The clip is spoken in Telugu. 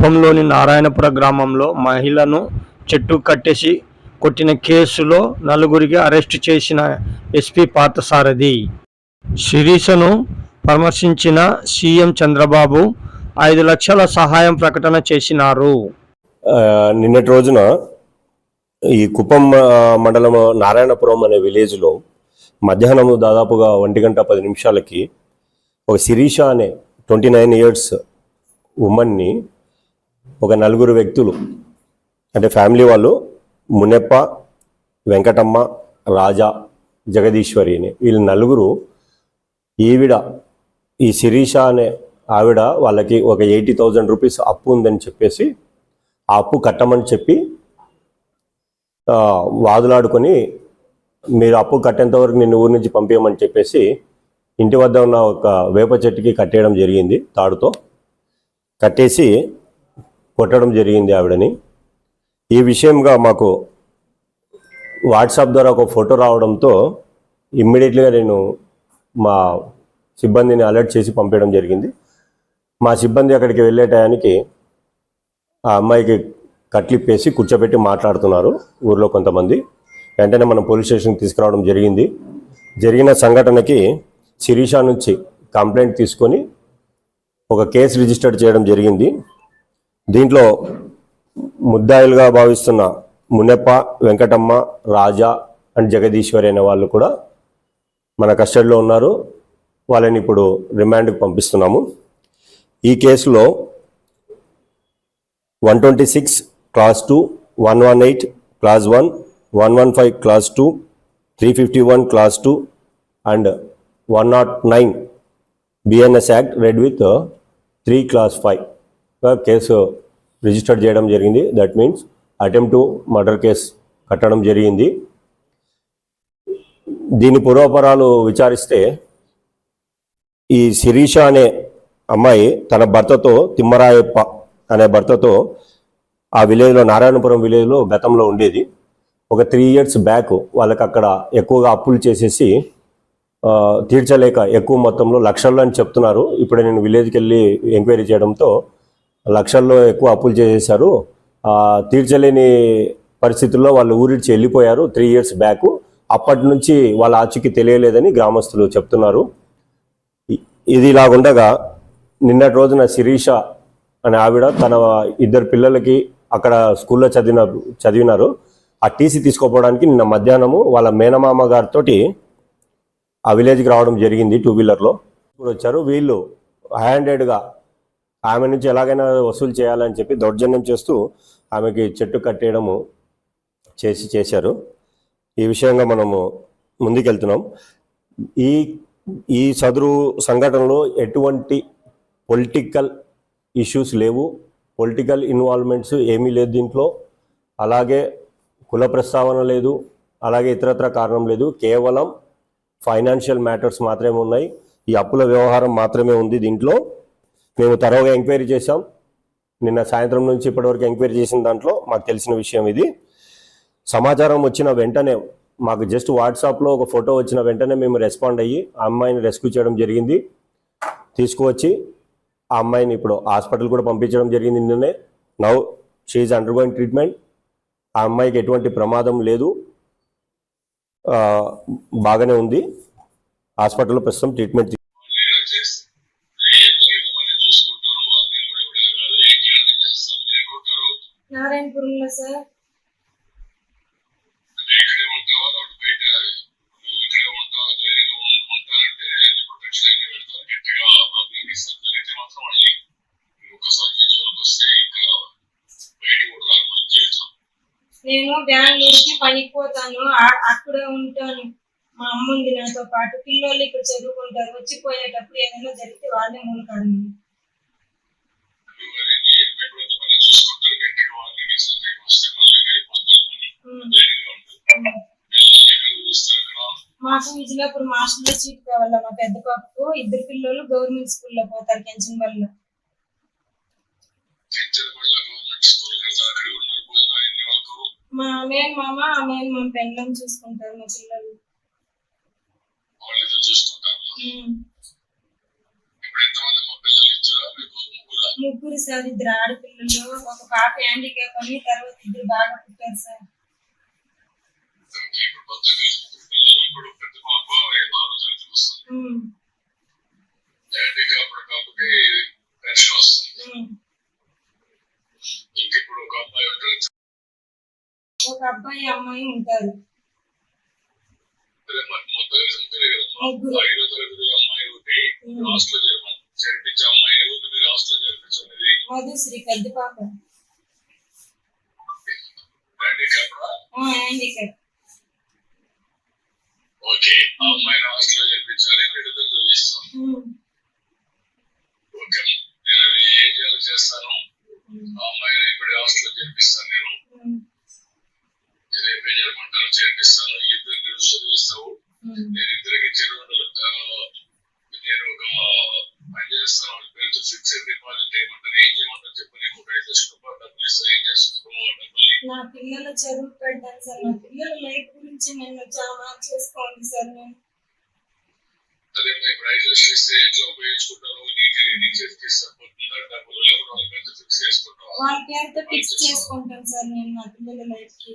కుప్పంలోని నారాయణపుర గ్రామంలో మహిళను చెట్టు కట్టేసి కొట్టిన కేసులో నలుగురికి అరెస్టు చేసిన ఎస్పీ పార్థసారథి. శిరీషను పరామర్శించిన సీఎం చంద్రబాబు ఐదు లక్షల సహాయం ప్రకటన చేసినారు. నిన్నటి రోజున ఈ కుప్పం మండలం నారాయణపురం అనే విలేజ్లో మధ్యాహ్నం దాదాపుగా ఒంటి గంట పది నిమిషాలకి ఒక శిరీష అనే ట్వంటీ నైన్ ఇయర్స్ ఉమెన్ని ఒక నలుగురు వ్యక్తులు అంటే ఫ్యామిలీ వాళ్ళు మునెప్ప వెంకటమ్మ రాజా జగదీశ్వరి అని వీళ్ళు నలుగురు ఈవిడ ఈ శిరీష అనే ఆవిడ వాళ్ళకి ఒక ఎయిటీ థౌజండ్ రూపీస్ అప్పు ఉందని చెప్పేసి ఆ అప్పు కట్టమని చెప్పి వాదులాడుకొని మీరు అప్పు కట్టేంత వరకు నిన్ను ఊరి నుంచి పంపించమని చెప్పేసి ఇంటి వద్ద ఉన్న ఒక వేప చెట్టుకి కట్టేయడం జరిగింది తాడుతో. కట్టేసి కొట్టడం జరిగింది ఆవిడని. ఈ విషయంగా మాకు వాట్సాప్ ద్వారా ఒక ఫోటో రావడంతో ఇమ్మీడియట్లీగా నేను మా సిబ్బందిని అలర్ట్ చేసి పంపించడం జరిగింది. మా సిబ్బంది అక్కడికి వెళ్ళే టయానికి ఆ అమ్మాయికి కట్లిప్పేసి కూర్చోబెట్టి మాట్లాడుతున్నారు ఊర్లో కొంతమంది. వెంటనే మనం పోలీస్ స్టేషన్కి తీసుకురావడం జరిగింది. జరిగిన సంఘటనకి శిరీష నుంచి కంప్లైంట్ తీసుకొని ఒక కేసు రిజిస్టర్ చేయడం జరిగింది. దీంట్లో ముద్దాయిలుగా భావిస్తున్న మునెప్ప వెంకటమ్మ రాజా అండ్ జగదీశ్వరి అనే వాళ్ళు కూడా మన కస్టడీలో ఉన్నారు. వాళ్ళని ఇప్పుడు రిమాండ్కి పంపిస్తున్నాము. ఈ కేసులో one twenty six class two one one eight class one one one five class two three fifty one class two and one naught nine BNS act read with three class five. Case register చేయడం జరిగింది. That means attempt to murder case కట్టడం జరిగింది. దీని పూర్వపరాలు విచారిస్తే ఈ శిరీష అనే అమ్మాయి తన భర్తతో తిమ్మరాయప్ప అనే భర్తతో ఆ విలేజ్లో నారాయణపురం విలేజ్లో గతంలో ఉండేది. ఒక త్రీ ఇయర్స్ బ్యాక్ వాళ్ళకి అక్కడ ఎక్కువగా అప్పులు చేసేసి తీర్చలేక ఎక్కువ మొత్తంలో లక్షల్లో అని చెప్తున్నారు. ఇప్పుడే నేను విలేజ్కి వెళ్ళి ఎంక్వైరీ చేయడంతో లక్షల్లో ఎక్కువ అప్పులు చేసేసారు తీర్చలేని పరిస్థితుల్లో వాళ్ళు ఊరిడ్చి వెళ్ళిపోయారు త్రీ ఇయర్స్ బ్యాక్. అప్పటి నుంచి వాళ్ళ ఆచూకీ తెలియలేదని గ్రామస్తులు చెప్తున్నారు. ఇది ఇలాగుండగా నిన్నటి రోజున శిరీష అనే ఆవిడ తన ఇద్దరు పిల్లలకి అక్కడ స్కూల్లో చదివిన చదివినారు. ఆ టీసీ తీసుకోపోవడానికి నిన్న మధ్యాహ్నము వాళ్ళ మేనమామ గారితో ఆ విలేజ్కి రావడం జరిగింది టూ వీలర్లో. ఇప్పుడు వచ్చారు వీళ్ళు హ్యాండెడ్గా ఆమె నుంచి ఎలాగైనా వసూలు చేయాలని చెప్పి దౌర్జన్యం చేస్తూ ఆమెకి చెట్టు కట్టేయడము చేసి చేశారు. ఈ విషయంగా మనము ముందుకెళ్తున్నాం. ఈ ఈ సదరు సంఘటనలో ఎటువంటి పొలిటికల్ ఇష్యూస్ లేవు. పొలిటికల్ ఇన్వాల్వ్మెంట్స్ ఏమీ లేదు దీంట్లో. అలాగే కుల ప్రస్తావన లేదు. అలాగే ఇతరత్ర కారణం లేదు. కేవలం ఫైనాన్షియల్ మ్యాటర్స్ మాత్రమే ఉన్నాయి. ఈ అప్పుల వ్యవహారం మాత్రమే ఉంది దీంట్లో. మేము తరోగా ఎంక్వైరీ చేశాం. నిన్న సాయంత్రం నుంచి ఇప్పటివరకు ఎంక్వైరీ చేసిన దాంట్లో మాకు తెలిసిన విషయం ఇది. సమాచారం వచ్చిన వెంటనే మాకు జస్ట్ వాట్సాప్లో ఒక ఫోటో వచ్చిన వెంటనే మేము రెస్పాండ్ అయ్యి ఆ అమ్మాయిని రెస్క్యూ చేయడం జరిగింది. తీసుకువచ్చి ఆ అమ్మాయిని ఇప్పుడు హాస్పిటల్ కూడా పంపించడం జరిగింది నిన్ననే. నౌ షీఈ్ అండర్గోయింగ్ ట్రీట్మెంట్ ఆ అమ్మాయికి ఎటువంటి ప్రమాదం లేదు. బాగానే ఉంది. హాస్పిటల్లో ప్రస్తుతం ట్రీట్మెంట్ నేరం చేస్తే ఏం జరిగిందో మనం చూసుకుంటారు వాళ్ళని కూడా ఇవ్వలేదు కాదు ఏం చేయాలి చేస్తాం మీరు ఎక్కడ ఉంటారు నారాయణపురంలో సార్ అంటే ఇక్కడే ఉంటావా లేకపోతే బయట నువ్వు ఇక్కడే ఉంటావా ధైర్యంగా ఉం- ఉంటా అంటే ప్రొటెక్షన్ అన్ని పెడతారు గట్టిగా వార్నింగ్ ఇస్తారు జరిగితే మాత్రం మళ్ళీ మీరు ఒక్కసారి మీ జోలికి వస్తే ఇంకా బయటికి కూడా రారు మళ్ళీ జీవితం నేను బెంగళూరుకి పనికి పోతాను. అక్కడే ఉంటాను. మా అమ్మ ఉంది నాతో పాటు. పిల్లలు ఇక్కడ చదువుకుంటారు. వచ్చిపోయేటప్పుడు ఏదైనా జరిగితే వాళ్ళే మూలకాడు చూసుకుంటారు గట్టిగా వస్తే మళ్ళీ ధైర్యంగా ఉంటుంది పిల్లల్ని ఎక్కడ ఇస్తారు ఇక్కడ మాకు విజయనగరం మాస్టర్లో సీట్ కావాలా? మా పెద్ద పాపకు ఇద్దరు పిల్లలు గవర్నమెంట్ స్కూల్లో పోతారు కెంచన్ వల్ల. మా మేన్ మామ మేన్ మామ పెళ్ళం చూసుకుంటారు మా పిల్లలు. చూసుకుంటారు ఉమ్. ఇప్పుడు ఎంతమంది మా పిల్లలు ఇచ్చారా మీకు ముగ్గురా సార్ ఇద్దరు ఆడపిల్లలు ఒక పాప హ్యాండిక్యాప్ అని తర్వాత ఇద్దరు బాగా పుట్టారు సార్. ఒక అబ్బాయి అమ్మాయి ఉంటారు. ముగ్గురే. ఐదో తరగతి అమ్మాయి ఒకటి. హాస్టల్ చేర్పించే అమ్మాయి ఎవరు మీరు హాస్టల్ చేర్పించుకునేది మధుశ్రీ పెద్ద పాప ఓకే. ఆ అమ్మాయిని హాస్టల్ చేర్పించాలి వీళ్ళు చదివిస్తాం. ఓకే నేను అది ఏం చేయాలో చేస్తాను ఆ అమ్మాయిని ఇప్పుడు హాస్టల్ చేర్పిస్తాను నేను ఉమ్, రేపు చేయమంటాను చేర్పిస్తాను ఇద్దరు కలిసి చదివిస్తావు ఉమ్. నేను ఇద్దరికి చెరువు నేను ఒక పని చేస్తాను వాళ్ళ పేరుతో ఫిక్స్డ్ డిపాజిట్ చేయమంటారు ఏం చేయమంటారు చెప్పు నీకు ఒక ఐదు లక్షల రూపాయలు డబ్బులు ఇస్తాను ఏం చేస్తున్నావు ఆ డబ్బుల్ని నా పిల్లల చదువు పెట్టాను సార్. నా పిల్లల లైఫ్ గురించి నేను చాలా చేసుకోండి సార్ నేను. అదే మరి ఇప్పుడు ఐదు లక్షలు ఇస్తే ఎట్లా ఉపయోగించుకుంటారు నీకే నీ చేతికి సరిపోతుందా డబ్బులు లేకపోతే వాళ్ళ పేరుతో ఫిక్స్ వాళ్ళ పేరుతో ఫిక్స్ చేసుకుంటాను సార్ నేను నా పిల్లల లైఫ్కి.